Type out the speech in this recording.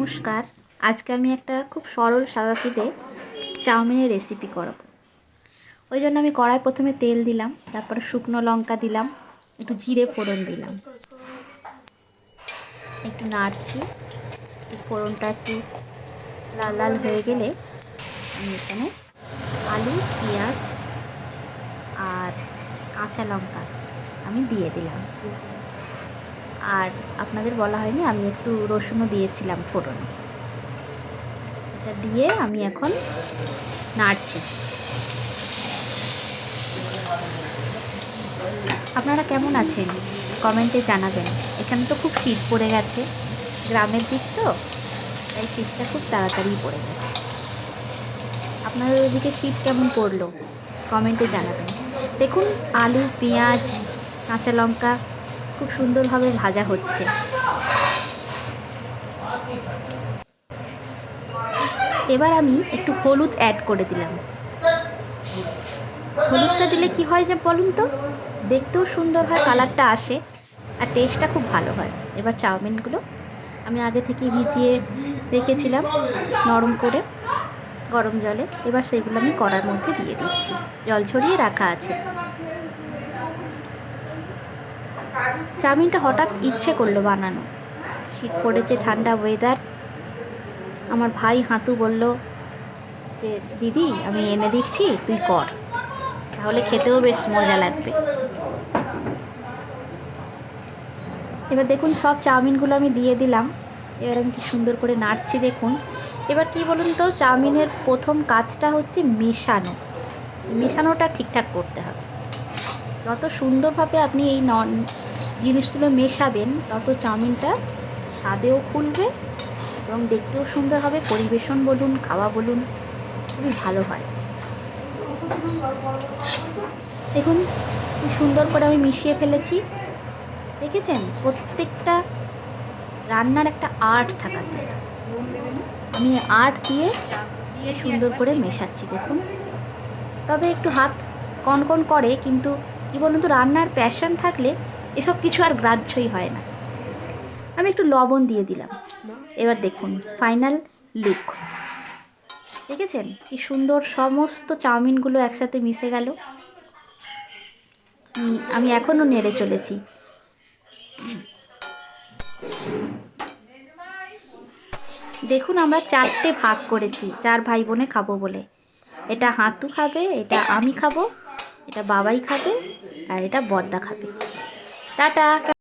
নমস্কার। আজকে আমি একটা খুব সরল সাদাসিধে চাউমিনের রেসিপি করাবো। ওই জন্য আমি কড়াই প্রথমে তেল দিলাম, তারপরে শুকনো লঙ্কা দিলাম, একটু জিরে ফোড়ন দিলাম। একটু নাড়ছি, ফোড়নটা একটু লাল লাল হয়ে গেলে আমি এখানে আলু, পেঁয়াজ আর কাঁচা লঙ্কা আমি দিয়ে দিলাম। আর আপনাদের বলা হয়নি, আমি একটু রসুনও দিয়েছিলাম ফোড়নে। এটা দিয়ে আমি এখন নাড়ছি। আপনারা কেমন আছেন? কমেন্টে জানাবেন। এখানে তো খুব শীত পড়ে গেছে, গ্রামের দিক তো, তাই শীতটা খুব তাড়াতাড়ি পড়ে গেছে। আপনাদের ওদিকে শীত কেমন পড়ল? কমেন্টে জানাবেন। দেখুন, আলু, পেঁয়াজ, কাঁচা লঙ্কা খুব সুন্দরভাবে ভাজা হচ্ছে। এবার আমি একটু হলুদ অ্যাড করে দিলাম। হলুদটা দিলে কি হয় যে বলুন তো? দেখতেও সুন্দর হয়, কালারটা আসে আর টেস্টটা খুব ভালো হয়। এবার চাউমিনগুলো আমি আগে থেকে ভিজিয়ে রেখেছিলাম নরম করে গরম জলে। এবার সেগুলো আমি কড়ার মধ্যে দিয়ে দিচ্ছি। জল ঝরিয়ে রাখা আছে। চাউমিনটা হঠাৎ ইচ্ছে করল বানানো। শীত পড়েছে, ঠান্ডা ওয়েদার আমার ভাই হাতু বলল যে, দিদি, আমি এনে দিচ্ছি, তুই কর। তাহলে খেতেও বেশ মজা লাগবে। এবার দেখুন, সব চাউমিনগুলো আমি দিয়ে দিলাম। এবার আমি কি সুন্দর করে নাড়ছি, দেখুন। এবার কি বলুন তো, চাউমিনের প্রথম কাজটা হচ্ছে মেশানো। মেশানোটা ঠিকঠাক করতে হবে। যত সুন্দরভাবে আপনি এই নন জিনিসগুলো মেশাবেন, তত চাউমিনটা স্বাদেও খুলবে এবং দেখতেও সুন্দর হবে। পরিবেশন বলুন, খাওয়া বলুন, খুবই ভালো হয়। দেখুন, কি সুন্দর করে আমি মিশিয়ে ফেলেছি। দেখেছেন? প্রত্যেকটা রান্নার একটা আর্ট থাকা চাই আমি আর্ট দিয়ে দিয়ে সুন্দর করে মেশাচ্ছি, দেখুন। তবে একটু হাত কনকন করে, কিন্তু কি বলুন তো, রান্নার প্যাশন থাকলে এসব কিছু আর গ্রাহ্যই হয় না। আমি একটু লবণ দিয়ে দিলাম। এবার দেখুন ফাইনাল লুক দেখেছেন? কি সুন্দর সমস্ত চাউমিনগুলো একসাথে মিশে গেল। আমি এখনও নেড়ে চলেছি। দেখুন, আমরা চারটে ভাগ করেছি। চার ভাই বোনে খাব বলে। এটা হাতু খাবে, এটা আমি খাব, এটা বাবাই খাবে, আর এটা বর্দা খাবে। টাটা